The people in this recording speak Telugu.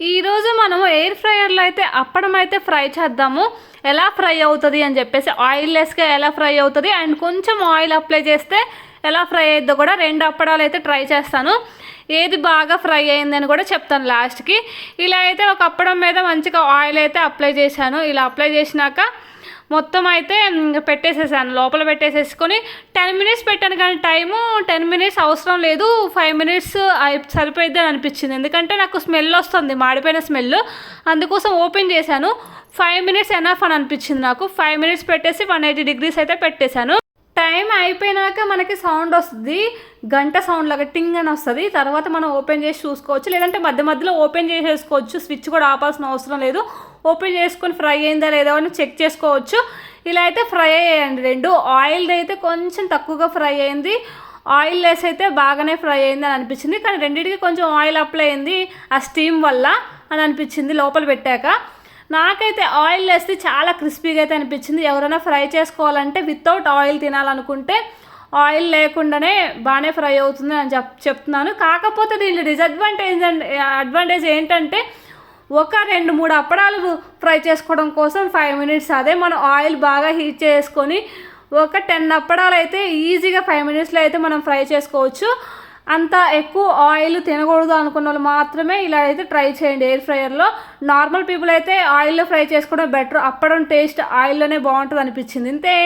ఈరోజు మనము ఎయిర్ ఫ్రైయర్లో అయితే అప్పడం అయితే ఫ్రై చేద్దాము. ఎలా ఫ్రై అవుతుంది అని చెప్పేసి ఆయిల్ లెస్గా ఎలా ఫ్రై అవుతుంది అండ్ కొంచెం ఆయిల్ అప్లై చేస్తే ఎలా ఫ్రై అయిద్దో కూడా రెండు అప్పడాలు అయితే ట్రై చేస్తాను. ఏది బాగా ఫ్రై అయిందని కూడా చెప్తాను లాస్ట్కి ఇలా అయితే ఒక అప్పడం మీద మంచిగా ఆయిల్ అయితే అప్లై చేశాను. ఇలా అప్లై చేసినాక మొత్తం అయితే పెట్టేసేసాను. లోపల పెట్టేసేసుకొని టెన్ మినిట్స్ పెట్టాను కానీ టైము టెన్ మినిట్స్ అవసరం లేదు. ఫైవ్ మినిట్స్ సరిపోయిద్ది అని అనిపించింది. ఎందుకంటే నాకు స్మెల్ వస్తుంది మాడిపోయిన స్మెల్ అందుకోసం ఓపెన్ చేశాను. ఫైవ్ మినిట్స్ ఎనఫ్ అని అనిపించింది నాకు. ఫైవ్ మినిట్స్ పెట్టేసి వన్ ఎయిటీ డిగ్రీస్ అయితే పెట్టేశాను. టైం అయిపోయినాక మనకి సౌండ్ వస్తుంది గంట సౌండ్ లాగా టింగ్ అని వస్తుంది. తర్వాత మనం ఓపెన్ చేసి చూసుకోవచ్చు. లేదంటే మధ్య మధ్యలో ఓపెన్ చేసేసుకోవచ్చు. స్విచ్ కూడా ఆపాల్సిన అవసరం లేదు. ఓపెన్ చేసుకొని ఫ్రై అయిందా లేదా అని చెక్ చేసుకోవచ్చు. ఇలా అయితే ఫ్రై అయ్యాయండి రెండు ఆయిల్ అయితే కొంచెం తక్కువగా ఫ్రై అయింది. ఆయిల్ లెస్ అయితే బాగానే ఫ్రై అయింది అని అనిపించింది. కానీ రెండింటికి కొంచెం ఆయిల్ అప్లై అయింది ఆ స్టీమ్ వల్ల అని అనిపించింది లోపల పెట్టాక. నాకైతే ఆయిల్ వేస్తే చాలా క్రిస్పీగా అయితే అనిపించింది. ఎవరైనా ఫ్రై చేసుకోవాలంటే వితౌట్ ఆయిల్ తినాలనుకుంటే ఆయిల్ లేకుండానే బాగానే ఫ్రై అవుతుంది అని చెప్ చెప్తున్నాను. కాకపోతే దీని డిసడ్వాంటేజ్ అండ్ అడ్వాంటేజ్ ఏంటంటే ఒక రెండు మూడు అప్పడాలు ఫ్రై చేసుకోవడం కోసం ఫైవ్ మినిట్స్ అదే మనం ఆయిల్ బాగా హీట్ చేసుకొని ఒక టెన్ అప్పడాలు అయితే ఈజీగా ఫైవ్ మినిట్స్లో అయితే మనం ఫ్రై చేసుకోవచ్చు. అంత ఎక్కువ ఆయిల్ తినకూడదు అనుకున్న వాళ్ళు మాత్రమే ఇలా అయితే ట్రై చేయండి. ఎయిర్ ఫ్రైయర్లో నార్మల్ పీపుల్ అయితే ఆయిల్లో ఫ్రై చేసుకోవడం బెటర్. అప్పడం టేస్ట్ ఆయిల్లోనే బాగుంటుంది అనిపించింది ఇంతే.